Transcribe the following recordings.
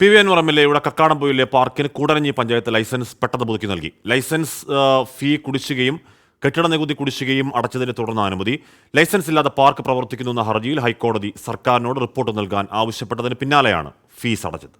P V Anvar M എയുടെ കക്കാടംപൊയിലെ പാർക്കിന് കൂടരഞ്ഞി പഞ്ചായത്ത് ലൈസൻസ് പെട്ടെന്ന് പുതുക്കി നൽകി. ലൈസൻസ് ഫീ കുടിശ്ശികയും കെട്ടിട നികുതി കുടിശ്ശികയും അടച്ചതിനെ തുടർന്ന് അനുമതി. ലൈസൻസ് ഇല്ലാതെ പാർക്ക് പ്രവർത്തിക്കുന്നുവെന്ന ഹർജിയിൽ ഹൈക്കോടതി സർക്കാരിനോട് റിപ്പോർട്ട് നൽകാൻ ആവശ്യപ്പെട്ടതിന് പിന്നാലെയാണ് ഫീസ് അടച്ചത്.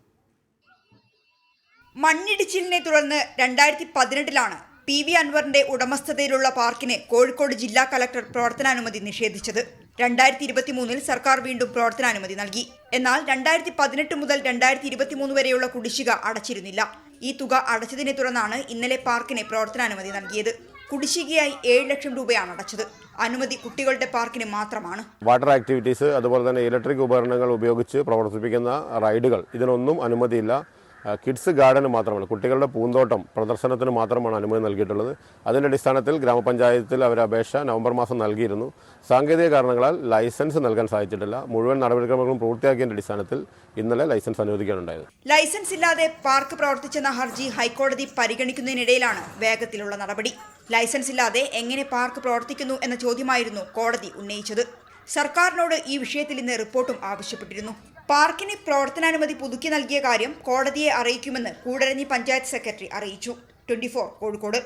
മണ്ണിടിച്ചിലിനെ തുടർന്ന് രണ്ടായിരത്തി പതിനെട്ടിലാണ് പി വി അൻവറിന്റെ ഉടമസ്ഥതയിലുള്ള പാർക്കിന് കോഴിക്കോട് ജില്ലാ കലക്ടർ പ്രവർത്തനാനുമതി നിഷേധിച്ചത്. രണ്ടായിരത്തി ഇരുപത്തി മൂന്നിൽ സർക്കാർ വീണ്ടും പ്രവർത്തനാനുമതി നൽകി. എന്നാൽ രണ്ടായിരത്തി പതിനെട്ട് മുതൽ രണ്ടായിരത്തി ഇരുപത്തിമൂന്ന് വരെയുള്ള കുടിശ്ശിക അടച്ചിരുന്നില്ല. ഈ തുക അടച്ചതിനെ തുടർന്നാണ് ഇന്നലെ പാർക്കിന് പ്രവർത്തനാനുമതി നൽകിയത്. കുടിശ്ശികയായി ഏഴ് ലക്ഷം രൂപയാണ് അടച്ചത്. അനുമതി കുട്ടികളുടെ പാർക്കിന് മാത്രമാണ്. വാട്ടർ ആക്ടിവിറ്റീസ് അതുപോലെ തന്നെ ഇലക്ട്രിക് ഉപകരണങ്ങൾ ഉപയോഗിച്ച് പ്രവർത്തിപ്പിക്കുന്ന റൈഡുകൾ ഇതിനൊന്നും അനുമതിയില്ല. കിഡ്സ് ഗാർഡന് മാത്രമാണ് കുട്ടികളുടെ പൂന്തോട്ടം പ്രദർശനത്തിന് മാത്രമാണ് അനുമതി നൽകിയിട്ടുള്ളത്. അതിന്റെ അടിസ്ഥാനത്തിൽ ഗ്രാമപഞ്ചായത്തിൽ അവർ അപേക്ഷ നവംബർ മാസം നൽകിയിരുന്നു. സാങ്കേതിക കാരണങ്ങളാൽ ലൈസൻസ് നൽകാൻ സാധിച്ചിട്ടില്ല. മുഴുവൻ നടപടിക്രമങ്ങളും പൂർത്തിയാക്കിയതിന്റെ അടിസ്ഥാനത്തിൽ ഇന്നലെ ലൈസൻസ് അനുവദിക്കാനുണ്ടായത് ലൈസൻസ് ഇല്ലാതെ പാർക്ക് പ്രവർത്തിച്ചെന്ന ഹർജി ഹൈക്കോടതി പരിഗണിക്കുന്നതിനിടയിലാണ് വേഗത്തിലുള്ള നടപടി. ലൈസൻസ് ഇല്ലാതെ എങ്ങനെ പാർക്ക് പ്രവർത്തിക്കുന്നു എന്ന ചോദ്യമായിരുന്നു കോടതി ഉന്നയിച്ചത്. സർക്കാരിനോട് ഈ വിഷയത്തിൽ ഇന്ന് റിപ്പോർട്ടും ആവശ്യപ്പെട്ടിരുന്നു. പാർക്കിന് പ്രവർത്തനാനുമതി പുതുക്കി നൽകിയ കാര്യം കോടതിയെ അറിയിക്കുമെന്ന് കൂടരഞ്ഞി പഞ്ചായത്ത് സെക്രട്ടറി അറിയിച്ചു. ട്വന്റി കോഴിക്കോട്.